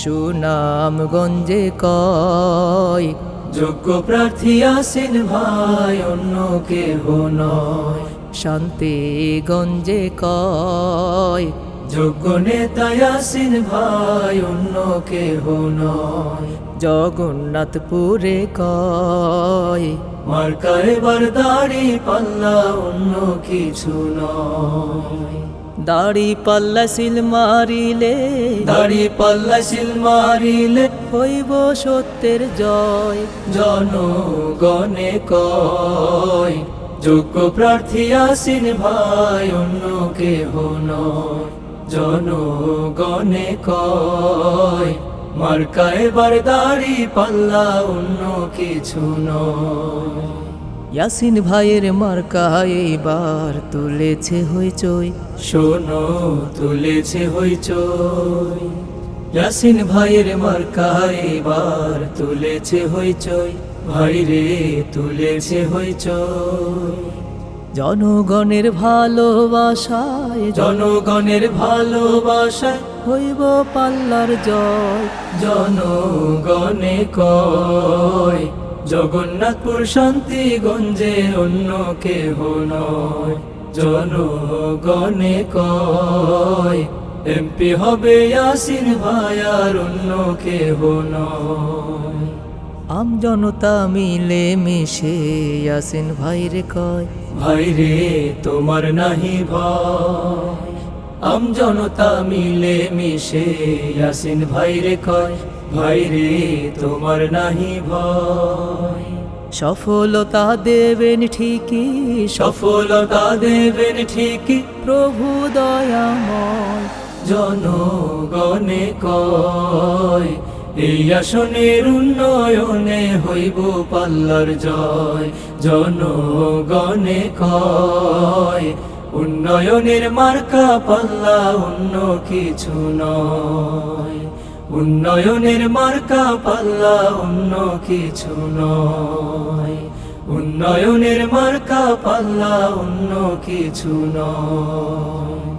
সুনামগঞ্জে কয় যোগ্য প্রার্থী আসেন ভাই অন্য কেহ নয়। শান্তিগঞ্জে কয় যোগ্য নেতা আসেন ভাই অন্য কেহ নয়। জগন্নাথপুরে কয় মার্কা এবার দাড়ি পাল্লা অন্য কিছু নয়। দাড়ি পাল্লা সিল মারিলে দাড়ি পাল্লা শিল মারিলে হইব সত্যের জয়। জনগণে কয় যোগ্য প্রার্থী আসিন ভাই অন্য কেহ নয়। জনগণে কয় মার্কা এবার দাড়ি পাল্লা অন্য কিছু নয়। ইয়াসিন ভাইয়ের মার্কা এইবার তুলেছে হইচই শোনো তুলেছে হইচই ইয়াসিন ভাইয়ের মার্কা এবার তুলেছে হইচই ভাই রে তুলেছে হইচই জনগণের ভালোবাসায় জনগণের ভালোবাসায় হইব পাল্লার জয়। জনগণে কয় জগন্নাথপুর শান্তিগঞ্জে অন্য কেহ নয়। জনগণে কয় এমপি হবে ভাই আর অন্য কেহ নয়। আম জনতা মিলে মিশে ভাইরে কয়। ভাই রে তোমার নাহি ভয়। আম জনতা মিলে মিশে ইয়াসিন ভাই রে কয়। ভাই রে তোমার নাহি ভয়। সফলতা দেবেন ঠিকই সফলতা দেবেন ঠিকই। প্রভু দয়াময়। জনগণে কয় এই আসনের উন্নয়নে হইব পাল্লার জয়। জনগণে কয় উন্নয়নের মার্কা পাল্লা অন্য কিছু নয়। উন্নয়নের মার্কা পাল্লা অন্য কিছু নয়। উন্নয়নের মার্কা পাল্লা অন্য কিছু নয়।